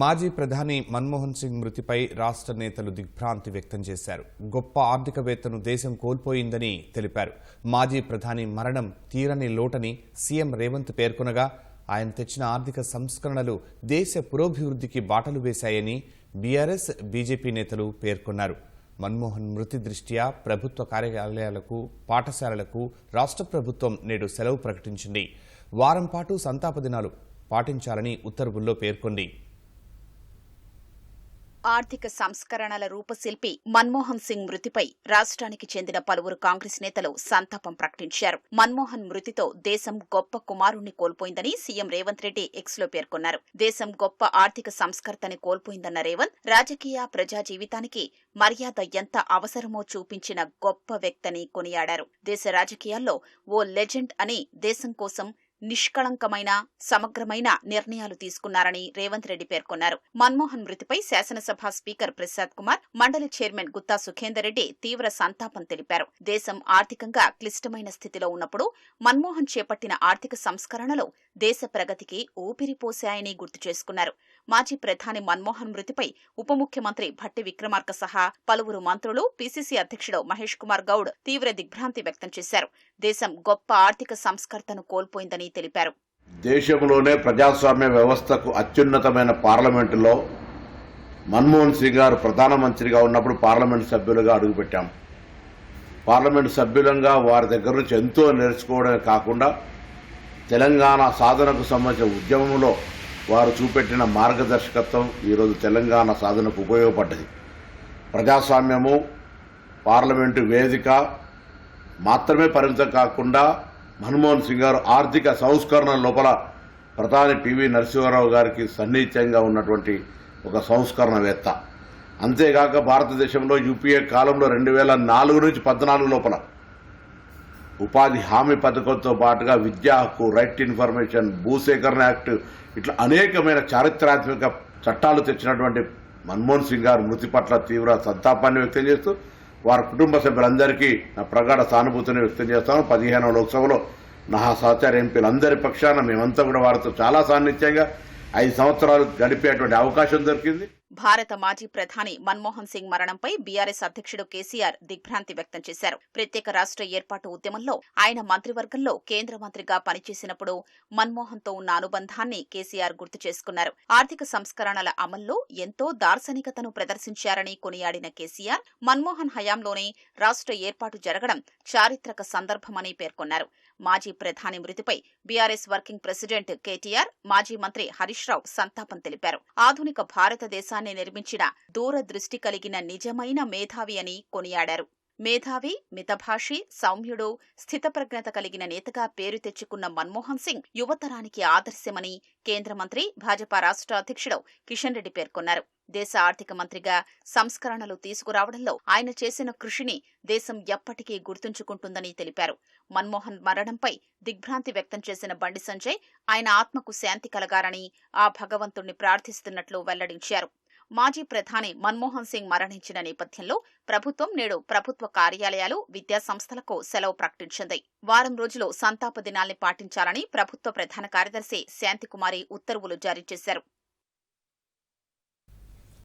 మాజీ ప్రధాని మన్మోహన్ సింగ్ మృతిపై రాష్ట్ర నేతలు దిగ్భ్రాంతి వ్యక్తం చేశారు. గొప్ప ఆర్థికవేత్తను దేశం కోల్పోయిందని తెలిపారు. మాజీ ప్రధాని మరణం తీరని లోటని సీఎం రేవంత్ పేర్కొనగా ఆయన తెచ్చిన ఆర్థిక సంస్కరణలు దేశ పురోభివృద్ధికి బాటలు వేశాయని బీఆర్ఎస్ బీజేపీ నేతలు పేర్కొన్నారు. మన్మోహన్ మృతి దృష్ట్యా ప్రభుత్వ కార్యాలయాలకు పాఠశాలలకు రాష్ట్ర ప్రభుత్వం నేడు సెలవు ప్రకటించింది. వారం పాటు సంతాప దినాలు పాటించాలని ఉత్తర్వుల్లో పేర్కొంది. ఆర్థిక సంస్కరణల రూపశిల్పి మన్మోహన్ సింగ్ మృతిపై రాష్ట్రానికి చెందిన పలువురు కాంగ్రెస్ నేతలు సంతాపం ప్రకటించారు. మన్మోహన్ మృతితో దేశం గొప్ప కుమారుణ్ణి కోల్పోయిందని సీఎం రేవంత్ రెడ్డి ఎక్స్లో పేర్కొన్నారు. దేశం గొప్ప ఆర్థిక సంస్కర్తని కోల్పోయిందన్న రేవంత్ రాజకీయ ప్రజా జీవితానికి మర్యాద ఎంత అవసరమో చూపించిన గొప్ప వ్యక్తని కొనియాడారు. దేశ రాజకీయాల్లో ఓ లెజెండ్ అని దేశం కోసం నిష్కళంకమైన సమగ్రమైన నిర్ణయాలు తీసుకున్నారని రేవంత్ రెడ్డి పేర్కొన్నారు. మన్మోహన్ మృతిపై శాసనసభ స్పీకర్ ప్రసాద్ కుమార్ మండలి చైర్మన్ గుత్తా సుఖేందర్ రెడ్డి తీవ్ర సంతాపం తెలిపారు. దేశం ఆర్థికంగా క్లిష్టమైన స్థితిలో ఉన్నప్పుడు మన్మోహన్ చేపట్టిన ఆర్థిక సంస్కరణలు దేశ ప్రగతికి ఊపిరిపోశాయని గుర్తు చేసుకున్నారు. మాజీ ప్రధాని మన్మోహన్ మృతిపై ఉప ముఖ్యమంత్రి భట్టి విక్రమార్క సహా పలువురు మంత్రులు పీసీసీ అధ్యక్షుడు మహేష్ కుమార్ గౌడ్ తీవ్ర దిగ్భ్రాంతి వ్యక్తం చేశారు. దేశం గొప్ప ఆర్థిక సంస్కర్తను కోల్పోయిందని తెలిపారు. దేశంలోనే ప్రజాస్వామ్య వ్యవస్థకు అత్యున్నతమైన పార్లమెంటులో మన్మోహన్ సింగ్ గారు ప్రధానమంత్రిగా ఉన్నప్పుడు పార్లమెంటు సభ్యులుగా అడుగుపెట్టాం. పార్లమెంటు సభ్యులంగా వారి దగ్గర నుంచి ఎంతో నేర్చుకోవడమే కాకుండా తెలంగాణ సాధనకు సంబంధించిన ఉద్యమంలో వారు చూపెట్టిన మార్గదర్శకత్వం ఈరోజు తెలంగాణ సాధనకు ఉపయోగపడ్డది. ప్రజాస్వామ్యము పార్లమెంటు వేదిక మాత్రమే పరిమితం కాకుండా మన్మోహన్ సింగ్ గారు ఆర్థిక సంస్కరణ లోపల ప్రధాని పివి నరసింహారావు గారికి సన్నిహితంగా ఉన్నటువంటి ఒక సంస్కరణవేత్త. అంతేగాక భారతదేశంలో యూపీఏ కాలంలో రెండు వేల నాలుగు నుంచి పద్నాలుగు లోపల ఉపాధి హామీ పథకంతో పాటుగా విద్యా హక్కు రైట్ ఇన్ఫర్మేషన్ భూసేకరణ యాక్ట్ ఇట్లా అనేకమైన చారిత్రాత్మక చట్టాలు తెచ్చినటువంటి మన్మోహన్ సింగ్ గారు మృతి పట్ల తీవ్ర సంతాపాన్ని వ్యక్తం చేస్తూ వారి కుటుంబ సభ్యులందరికీ నా ప్రగాఢ సానుభూతిని వ్యక్తం చేస్తాను. పదిహేనవ లోక్సభలో నా సహచార ఎంపీలందరి పక్షాన మేమంతా కూడా వారితో చాలా సాన్నిధ్యంగా ఐదు సంవత్సరాలు గడిపేటువంటి అవకాశం దొరికింది. భారత మాజీ ప్రధాని మన్మోహన్ సింగ్ మరణంపై బీఆర్ఎస్ అధ్యక్షుడు కేసీఆర్ దిగ్భ్రాంతి వ్యక్తం చేశారు. ప్రత్యేక రాష్ట్ర ఏర్పాటు ఉద్యమంలో ఆయన మంత్రివర్గంలో కేంద్ర మంత్రిగా పనిచేసినప్పుడు మన్మోహన్తో ఉన్న అనుబంధాన్ని కేసీఆర్ గుర్తు చేసుకున్నారు. ఆర్థిక సంస్కరణల అమల్లో ఎంతో దార్శనికతను ప్రదర్శించారని కొనియాడిన కేసీఆర్ మన్మోహన్ హయాంలోనే రాష్ట్ర ఏర్పాటు జరగడం చారిత్రక సందర్భమని పేర్కొన్నారు. మాజీ ప్రధాని మృతిపై బీఆర్ఎస్ వర్కింగ్ ప్రెసిడెంట్ కేటీఆర్ మాజీ మంత్రి హరీష్ రావు సంతాపం తెలిపారు. ఆధునిక భారతదేశాన్ని నిర్మించిన దూరదృష్టి కలిగిన నిజమైన మేధావి అని కొనియాడారు. మేధావి మితభాషి సౌమ్యుడు స్థితప్రజ్ఞత కలిగిన నేతగా పేరు తెచ్చుకున్న మన్మోహన్ సింగ్ యువతరానికి ఆదర్శమని కేంద్ర మంత్రి భాజపా రాష్ట్ర అధ్యక్షుడు కిషన్ రెడ్డి పేర్కొన్నారు. దేశ ఆర్థిక మంత్రిగా సంస్కరణలు తీసుకురావడంలో ఆయన చేసిన కృషిని దేశం ఎప్పటికీ గుర్తుంచుకుంటుందని తెలిపారు. మన్మోహన్ మరణంపై దిగ్భ్రాంతి వ్యక్తం చేసిన బండి సంజయ్ ఆయన ఆత్మకు శాంతి కలగాలని ఆ భగవంతుణ్ణి ప్రార్థిస్తున్నట్లు వెల్లడించారు. మాజీ ప్రధాని మన్మోహన్ సింగ్ మరణించిన నేపథ్యంలో ప్రభుత్వం నేడు ప్రభుత్వ కార్యాలయాలు విద్యాసంస్థలకు సెలవు ప్రకటించింది. వారం రోజులు సంతాప దినాల్ని పాటించాలని ప్రభుత్వ ప్రధాన కార్యదర్శి శాంతికుమారి ఉత్తర్వులు జారీ చేశారు.